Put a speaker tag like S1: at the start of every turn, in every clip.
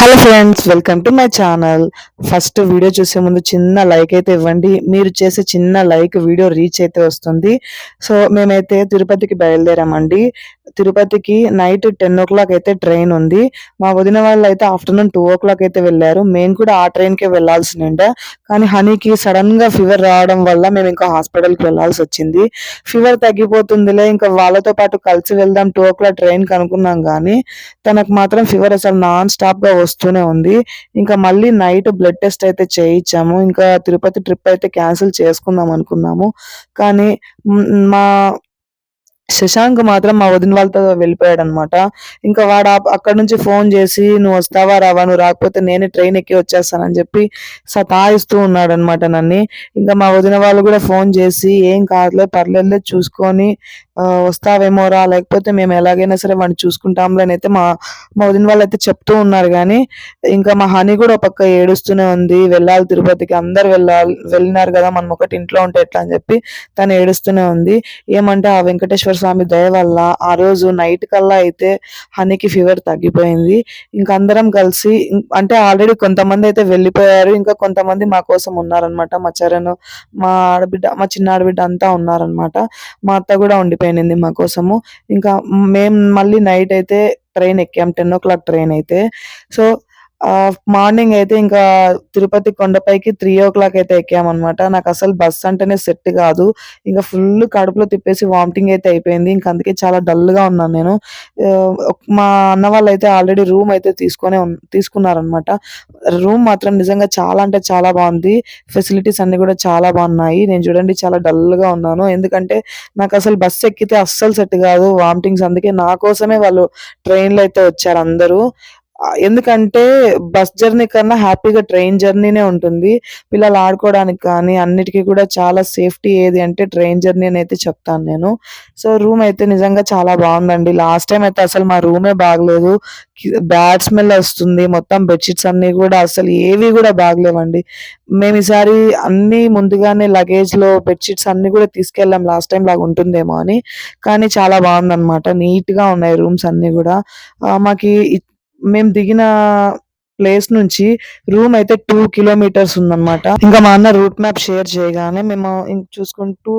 S1: Hello friends welcome to my channel first video చూసే ముందు చిన్న లైక్ అయితే ఇవ్వండి. మీరు చేసే చిన్న లైక్ వీడియో రీచ్ అయితే వస్తుంది. సో మేమైతే తిరుపతికి బయలుదేరామండి. తిరుపతికి నైట్ టెన్ ఓ క్లాక్ అయితే ట్రైన్ ఉంది. మా వదిన వాళ్ళు అయితే ఆఫ్టర్నూన్ టూ ఓ క్లాక్ అయితే వెళ్ళారు. మేము కూడా ఆ ట్రైన్కే వెళ్ళాల్సిందే కానీ హనీకి సడన్గా ఫీవర్ రావడం వల్ల మేము ఇంకా హాస్పిటల్కి వెళ్ళాల్సి వచ్చింది. ఫీవర్ తగ్గిపోతుందిలే ఇంకా వాళ్ళతో పాటు కలిసి వెళ్దాం. టూ ఓ క్లాక్ ట్రైన్ కనుక్కున్నాం కానీ తనకు మాత్రం ఫీవర్ అసలు నాన్ స్టాప్గా వస్తూనే ఉంది. ఇంకా మళ్ళీ నైట్ బ్లడ్ టెస్ట్ అయితే చేయించాము. ఇంకా తిరుపతి ట్రిప్ అయితే క్యాన్సిల్ చేసుకుందాం అనుకున్నాము. కానీ మా శశాంక్ మాత్రం మా వదిన వాళ్ళతో వెళ్ళిపోయాడు అనమాట ఇంకా వాడు అక్కడ నుంచి ఫోన్ చేసి నువ్వు వస్తావా రావా? నువ్వు రాకపోతే నేనే ట్రైన్ ఎక్కి వచ్చేస్తానని చెప్పి సతాయిస్తూ ఉన్నాడు అనమాట నన్ను. ఇంకా మా వదిన వాళ్ళు కూడా ఫోన్ చేసి ఏం కాదులే పర్లేదులే చూసుకొని వస్తావేమోరా వస్తావేమో రా. లేకపోతే మేము ఎలాగైనా సరే వాడిని చూసుకుంటాంలే అని అయితే మా మా వదిన వాళ్ళు అయితే చెప్తూ ఉన్నారు. కానీ ఇంకా మా హనీ కూడా ఒక పక్క ఏడుస్తూనే ఉంది. వెళ్ళాలి తిరుపతికి అందరు వెళ్ళాలి వెళ్ళినారు కదా మనం ఒకటి ఇంట్లో ఉంటే ఎట్లా అని చెప్పి తను ఏడుస్తూనే ఉంది. ఏమంటే ఆ వెంకటేశ్వర స్వామి దయ వల్ల ఆ రోజు నైట్ కల్లా అయితే హనీకి ఫీవర్ తగ్గిపోయింది. ఇంకా అందరం కలిసి ఇం- అంటే ఆల్రెడీ కొంతమంది అయితే వెళ్ళిపోయారు. ఇంకా కొంతమంది మా కోసం ఉన్నారనమాట మా చరణ్ మా ఆడబిడ్డ మా చిన్న ఆడబిడ్డ అంతా ఉన్నారనమాట మా అత్త కూడా ఉండిపోయింది మా కోసము. ఇంకా మేము మళ్ళీ నైట్ అయితే ట్రైన్ ఎక్కాం. టెన్ ఓ క్లాక్ ట్రైన్ అయితే. సో మార్నింగ్ అయితే ఇంకా తిరుపతి కొండపైకి త్రీ ఓ క్లాక్ అయితే ఎక్కామన్నమాట. నాకు అసలు బస్ అంటేనే సెట్ కాదు. ఇంకా ఫుల్ కడుపులో తిప్పేసి వామిటింగ్ అయితే అయిపోయింది. ఇంకా అందుకే చాలా డల్గా ఉన్నాను నేను. మా అన్న వాళ్ళు అయితే ఆల్రెడీ రూమ్ అయితే తీసుకొని తీసుకున్నారనమాట రూమ్ మాత్రం నిజంగా చాలా అంటే చాలా బాగుంది. ఫెసిలిటీస్ అన్ని కూడా చాలా బాగున్నాయి. నేను చూడండి చాలా డల్గా ఉన్నాను. ఎందుకంటే నాకు అసలు బస్ ఎక్కితే అస్సలు సెట్ కాదు. వామిటింగ్స్ అందుకే నా కోసమే వాళ్ళు ట్రైన్లో అయితే వచ్చారు అందరూ. ఎందుకంటే బస్ జర్నీ కన్నా హ్యాపీగా ట్రైన్ జర్నీనే ఉంటుంది. పిల్లలు ఆడుకోవడానికి కానీ అన్నిటికీ కూడా చాలా సేఫ్టీ ఏది అంటే ట్రైన్ జర్నీ అని అయితే చెప్తాను నేను. సో రూమ్ అయితే నిజంగా చాలా బాగుందండి. లాస్ట్ టైం అయితే అసలు మా రూమే బాగలేదు. బ్యాడ్ స్మెల్ వస్తుంది. మొత్తం బెడ్షీట్స్ అన్ని కూడా అసలు ఏవి కూడా బాగలేవండి. మేము ఈసారి అన్ని ముందుగానే లగేజ్లో బెడ్షీట్స్ అన్ని కూడా తీసుకెళ్ళాం. లాస్ట్ టైం లాగా ఉంటుందేమో అని. కానీ చాలా బాగుందన్నమాట. నీట్గా ఉన్నాయి రూమ్స్ అన్ని కూడా. మాకు ఇ- మేము దిగిన ప్లేస్ నుంచి రూమ్ అయితే టూ కిలోమీటర్స్ ఉందన్నమాట. ఇంకా మా అన్న రూట్ మ్యాప్ షేర్ చేయగానే మేము చూసుకుంటూ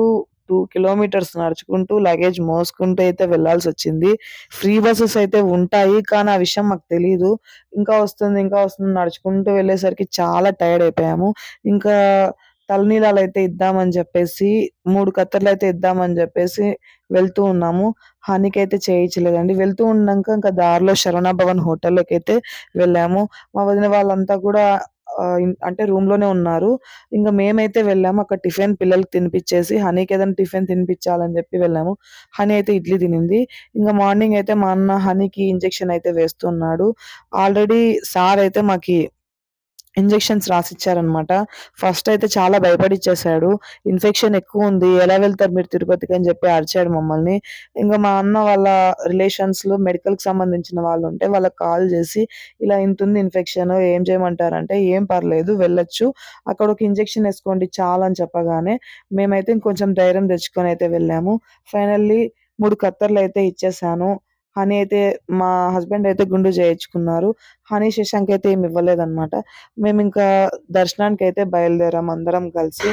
S1: టూ కిలోమీటర్స్ నడుచుకుంటూ లగేజ్ మోసుకుంటూ అయితే వెళ్ళాల్సి వచ్చింది. ఫ్రీ బస్సెస్ అయితే ఉంటాయి కానీ ఆ విషయం మాకు తెలియదు ఇంకా వస్తుంది ఇంకా వస్తుంది నడుచుకుంటూ వెళ్ళేసరికి చాలా టైర్డ్ అయిపోయాము. ఇంకా తలనీలాలు అయితే ఇద్దామని చెప్పేసి మూడు కత్తెరలు అయితే ఇద్దామని చెప్పేసి వెళ్తూ ఉన్నాము. హనీకి అయితే చేయించలేదండి. వెళ్తూ ఉన్నాక ఇంకా దారిలో శరణ భవన్ హోటల్లోకి అయితే వెళ్ళాము. మా వదిన వాళ్ళంతా కూడా అంటే రూమ్లోనే ఉన్నారు. ఇంకా మేమైతే వెళ్ళాము. అక్కడ టిఫిన్ పిల్లలకి తినిపించేసి హనీకి ఏదైనా టిఫిన్ తినిపించాలని చెప్పి వెళ్ళాము. హనీ అయితే ఇడ్లీ తినింది. ఇంకా మార్నింగ్ అయితే మా అన్న హనీకి ఇంజెక్షన్ అయితే వేస్తున్నాడు. ఆల్రెడీ సార్ అయితే మాకి ఇంజెక్షన్స్ రాసిచ్చారనమాట. ఫస్ట్ అయితే చాలా భయపడిచ్చేసాడు. ఇన్ఫెక్షన్ ఎక్కువ ఉంది ఎలా వెళ్తారు మీరు తిరుపతికి అని చెప్పి అరిచాడు మమ్మల్ని. ఇంకా మా అన్న వాళ్ళ రిలేషన్స్లో మెడికల్కి సంబంధించిన వాళ్ళు ఉంటే వాళ్ళకి కాల్ చేసి ఇలా ఇంత ఉంది ఇన్ఫెక్షన్ ఏం చేయమంటారంటే ఏం పర్లేదు వెళ్ళొచ్చు. అక్కడ ఒక ఇంజెక్షన్ వేసుకోండి చాలా అని చెప్పగానే మేమైతే ఇంకొంచెం ధైర్యం తెచ్చుకొని అయితే వెళ్ళాము. ఫైనల్లీ మూడు కత్తర్లు అయితే ఇచ్చేసాను. హనీ అయితే మా హస్బెండ్ అయితే గుండు చేయించుకున్నారు. హనీ శశాంక్ అయితే ఏమి ఇవ్వలేదన్నమాట. మేము ఇంకా దర్శనానికి అయితే బయలుదేరాం అందరం కలిసి.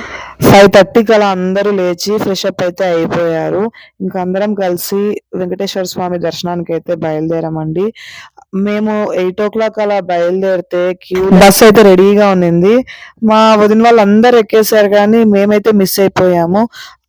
S1: ఫైవ్ థర్టీకి అలా అందరూ లేచి ఫ్రెష్ అప్ అయితే అయిపోయారు. ఇంకా అందరం కలిసి వెంకటేశ్వర స్వామి దర్శనానికి అయితే బయలుదేరామండి. మేము ఎయిట్ ఓ క్లాక్ అలా బయలుదేరితే క్యూ బస్ అయితే రెడీగా ఉన్నింది. మా వదిన వాళ్ళు అందరు ఎక్కేసారు కానీ మేమైతే మిస్ అయిపోయాము.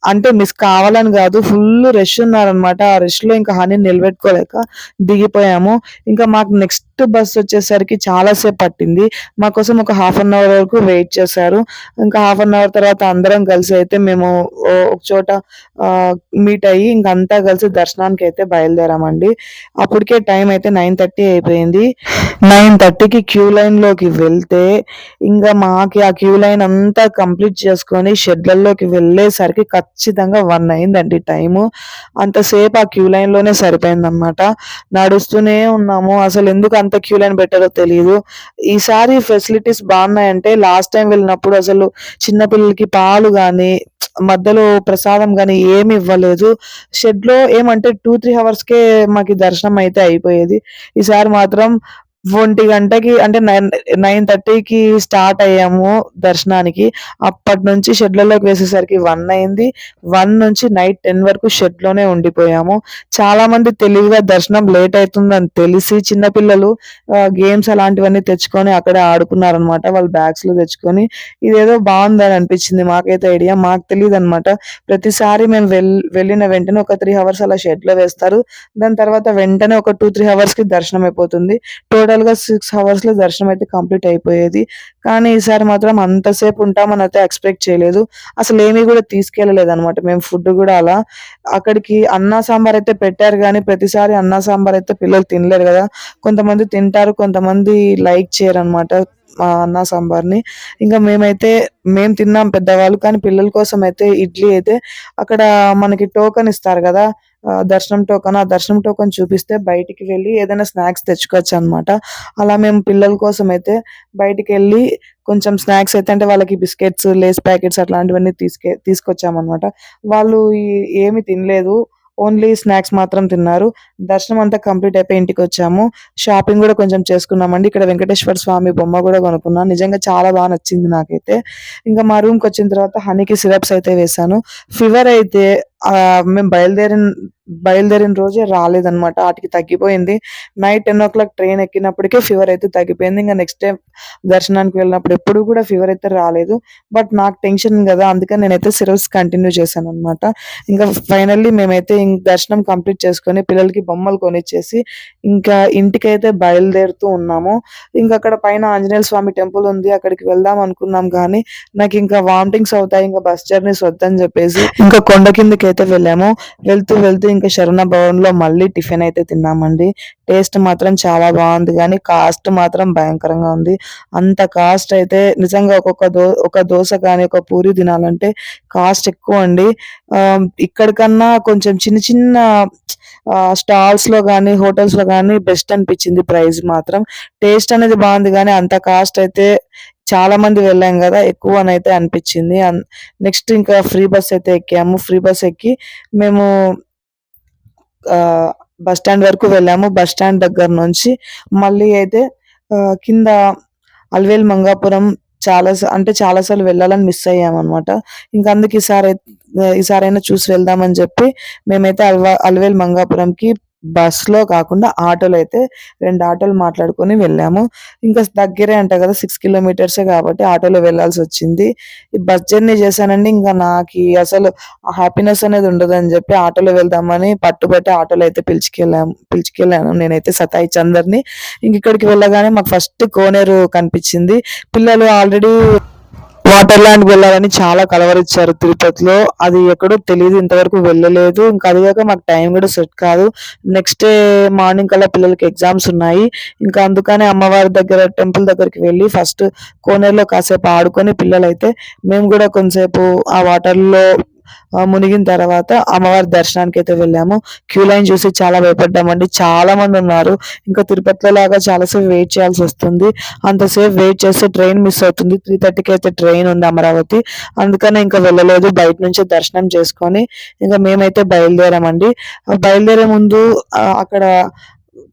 S1: అంటే మిస్ కావాలని కాదు ఫుల్ రష్ ఉన్నారనమాట ఆ రష్లో ఇంకా హనీ నిలబెట్టుకోలేక దిగిపోయాము. ఇంకా మాకు నెక్స్ట్ బస్ వచ్చేసరికి చాలా సేపు పట్టింది. మా కోసం ఒక హాఫ్ అన్ అవర్ వరకు వెయిట్ చేశారు. ఇంకా హాఫ్ అన్ అవర్ తర్వాత అందరం కలిసి అయితే మేము ఓ- ఒక చోట మీట్ అయ్యి ఇంకంతా అంతా కలిసి దర్శనానికి అయితే బయలుదేరామండి. అప్పటికే టైం అయితే నైన్ థర్టీ అయిపోయింది. నైన్ థర్టీకి క్యూ లైన్లోకి వెళ్తే ఇంకా మాకి ఆ క్యూ లైన్ అంతా కంప్లీట్ చేసుకొని షెడ్లలోకి వెళ్ళేసరికి ఖచ్చితంగా వన్ అయిందండి టైము. అంతసేపు ఆ క్యూ లైన్లోనే నడుస్తూనే ఉన్నాము. అసలు ఎందుకు అంత క్యూ లైన్ పెట్టారో తెలియదు ఈసారి ఫెసిలిటీస్ బాగున్నాయంటే లాస్ట్ టైం వెళ్ళినప్పుడు అసలు చిన్నపిల్లలకి పాలు కానీ మధ్యలో ప్రసాదం కానీ ఏమి ఇవ్వలేదు. షెడ్లో ఏమంటే టూ త్రీ అవర్స్ కే దర్శనం అయితే అయిపోయేది. ఈసారి మాత్రం ఒంటి గంటకి అంటే నైన్ నైన్ థర్టీకి స్టార్ట్ అయ్యాము దర్శనానికి. అప్పటి నుంచి షెడ్లలోకి వేసేసరికి వన్ అయింది. వన్ నుంచి నైట్ టెన్ వరకు షెడ్లోనే ఉండిపోయాము. చాలా మంది తెలివిగా దర్శనం లేట్ అవుతుందని తెలిసి చిన్నపిల్లలు గేమ్స్ అలాంటివన్నీ తెచ్చుకొని అక్కడే ఆడుకున్నారనమాట. వాళ్ళు బ్యాగ్స్లో తెచ్చుకొని. ఇదేదో బాగుందని అనిపించింది. మాకైతే ఐడియా మాకు తెలియదు అనమాట ప్రతిసారి మేము వెళ్ వెళ్ళిన వెంటనే ఒక త్రీ అవర్స్ అలా షెడ్లో వేస్తారు. దాని తర్వాత వెంటనే ఒక టూ త్రీ అవర్స్కి దర్శనం అయిపోతుంది. టోటల్ గా సిక్స్ అవర్స్లో దర్శనం అయితే కంప్లీట్ అయిపోయేది. కానీ ఈసారి మాత్రం అంతసేపు ఉంటామని అయితే ఎక్స్పెక్ట్ చేయలేదు. అసలు ఏమీ కూడా తీసుకెళ్ళలేదు అనమాట మేము ఫుడ్ కూడా అలా అక్కడికి అన్నా సాంబార్ అయితే పెట్టారు కానీ ప్రతిసారి అన్నా సాంబార్ అయితే పిల్లలు తినలేరు కదా. కొంతమంది తింటారు కొంతమంది లైక్ చేయరు అనమాట మా అన్న సాంబార్ని. ఇంకా మేమైతే మేము తిన్నాం పెద్దవాళ్ళు కానీ పిల్లల కోసం అయితే ఇడ్లీ అయితే అక్కడ మనకి టోకన్ ఇస్తారు కదా దర్శనం టోకన్ ఆ దర్శనం టోకన్ చూపిస్తే బయటికి వెళ్ళి ఏదైనా స్నాక్స్ తెచ్చుకోవచ్చు అనమాట అలా మేము పిల్లల కోసం అయితే బయటికి వెళ్ళి కొంచెం స్నాక్స్ అయితే అంటే వాళ్ళకి బిస్కెట్స్ లేస్ ప్యాకెట్స్ అట్లాంటివన్నీ తీసుకే తీసుకొచ్చామన్నమాట. వాళ్ళు ఏమి తినలేదు. ఓన్లీ స్నాక్స్ మాత్రం తిన్నారు. దర్శనం అంతా కంప్లీట్ అయిపోయి ఇంటికి వచ్చాము షాపింగ్ కూడా కొంచెం చేసుకున్నామండి. ఇక్కడ వెంకటేశ్వర స్వామి బొమ్మ కూడా కొనుక్కున్నాను. నిజంగా చాలా బాగా నచ్చింది నాకైతే. ఇంకా మా రూమ్కి వచ్చిన తర్వాత హనీకి సిరప్స్ అయితే వేసాను ఫీవర్ అయితే మేము బయలుదేరిన బయలుదేరిన రోజే రాలేదనమాట వాటికి తగ్గిపోయింది. Night ten o'clock train ఎక్కినప్పటికే ఫీవర్ అయితే తగ్గిపోయింది. ఇంకా నెక్స్ట్ టైం దర్శనానికి వెళ్ళినప్పుడు ఎప్పుడు కూడా ఫీవర్ అయితే రాలేదు. బట్ నాకు టెన్షన్ కదా అందుకని నేనైతే సిరప్స్ కంటిన్యూ చేశాను అనమాట ఇంకా ఫైనల్లీ మేమైతే దర్శనం కంప్లీట్ చేసుకొని పిల్లలకి బొమ్మలు కొనిచ్చేసి ఇంకా ఇంటికైతే బయలుదేరుతూ ఉన్నాము. ఇంకా అక్కడ పైన ఆంజనేయ స్వామి టెంపుల్ ఉంది. అక్కడికి వెళ్దాం అనుకున్నాం కానీ నాకు ఇంకా వామిటింగ్స్ అవుతాయి. ఇంకా బస్ జర్నీస్ వద్దని చెప్పేసి ఇంకా కొండ కిందకి అయితే వెళ్ళాము. వెళ్తూ వెళ్తూ ఇంకా శరణ భవన్లో మళ్ళీ టిఫిన్ అయితే తిన్నామండి. టేస్ట్ మాత్రం చాలా బాగుంది. కానీ కాస్ట్ మాత్రం భయంకరంగా ఉంది. అంత కాస్ట్ అయితే నిజంగా ఒక్కొక్క దో ఒక దోశ కానీ ఒక పూరి తినాలంటే కాస్ట్ ఎక్కువ అండి. ఇక్కడికన్నా కొంచెం చిన్న చిన్న స్టాల్స్లో కానీ హోటల్స్లో కానీ బెస్ట్ అనిపించింది ప్రైస్ మాత్రం. టేస్ట్ అనేది బాగుంది కానీ అంత కాస్ట్ అయితే చాలా మంది వెళ్ళాం కదా ఎక్కువ అని అయితే అనిపించింది. నెక్స్ట్ ఇంకా ఫ్రీ బస్ అయితే ఎక్కాము. ఫ్రీ బస్ ఎక్కి మేము బస్ స్టాండ్ వరకు వెళ్ళాము. బస్ స్టాండ్ దగ్గర నుంచి మళ్ళీ అయితే కింద అల్వేల్ మంగాపురం చాలా అంటే చాలాసార్లు వెళ్ళాలని మిస్ అయ్యాం అనమాట ఇంకా అందుకు ఈసారి ఈసారైనా చూసి వెళ్దామని చెప్పి మేమైతే అల్వా అల్వేల్ మంగాపురంకి బస్సులో కాకుండా ఆటోలో అయితే రెండు ఆటోలు మాట్లాడుకొని వెళ్ళాము. ఇంకా దగ్గరే అంట కదా సిక్స్ కిలోమీటర్సే కాబట్టి ఆటోలో వెళ్ళాల్సి వచ్చింది. ఈ బస్ జర్నీ చేశానండి ఇంకా నాకు అసలు హ్యాపీనెస్ అనేది ఉండదని చెప్పి ఆటోలో వెళ్దామని పట్టుబట్టి ఆటోలో అయితే పిలిచుకెళ్ళాము పిలుచుకెళ్ళాను. నేనైతే సతాయిచ్చి అందరినీ. ఇంక ఇక్కడికి వెళ్ళగానే మాకు ఫస్ట్ కోనేరు కనిపించింది. పిల్లలు ఆల్రెడీ వాటర్ ల్యాండ్ వెళ్ళాలని చాలా కలవరిచ్చారు తిరుపతిలో. అది ఎక్కడో తెలియదు ఇంతవరకు వెళ్ళలేదు. ఇంకా అది కాక మాకు టైం కూడా సెట్ కాదు. నెక్స్ట్ డే మార్నింగ్ కల్లా పిల్లలకి ఎగ్జామ్స్ ఉన్నాయి. ఇంకా అందుకనే అమ్మవారి దగ్గర టెంపుల్ దగ్గరికి వెళ్ళి ఫస్ట్ కోనేరులో కాసేపు ఆడుకొని పిల్లలైతే మేము కూడా కొంతసేపు ఆ వాటర్లో మునిగిన తర్వాత అమ్మవారి దర్శనానికి అయితే వెళ్ళాము. క్యూ లైన్ చూసి చాలా భయపడ్డామండి. చాలా మంది ఉన్నారు. ఇంకా తిరుపతిలో లాగా చాలాసేపు వెయిట్ చేయాల్సి వస్తుంది. అంతసేపు వెయిట్ చేస్తే ట్రైన్ మిస్ అవుతుంది. త్రీ థర్టీకి అయితే ట్రైన్ ఉంది అమరావతి. అందుకనే ఇంకా వెళ్ళలేదు. బయట నుంచి దర్శనం చేసుకొని ఇంకా మేమైతే బయలుదేరామండి. బయలుదేరే ముందు అక్కడ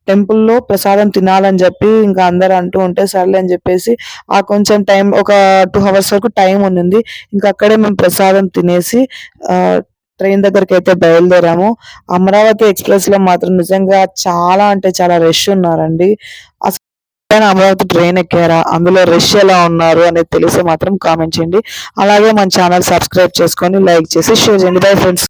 S1: టెంపుల్లో ప్రసాదం తినాలని చెప్పి ఇంకా అందరు అంటూ ఉంటే సర్లే అని చెప్పేసి ఆ కొంచెం టైం ఒక టూ అవర్స్ వరకు టైం ఉంది ఇంకా అక్కడే మేము ప్రసాదం తినేసి ట్రైన్ దగ్గరికి అయితే బయలుదేరాము. అమరావతి ఎక్స్ప్రెస్లో మాత్రం నిజంగా చాలా అంటే చాలా రష్ ఉన్నారండి. అసలు అమరావతి ట్రైన్ ఎక్కారా అందులో రష్ ఎలా ఉన్నారు అనేది తెలిసి మాత్రం కామెంట్ చేయండి. అలాగే మన ఛానల్ సబ్స్క్రైబ్ చేసుకొని లైక్ చేసి షేర్ చేయండి. Bye friends.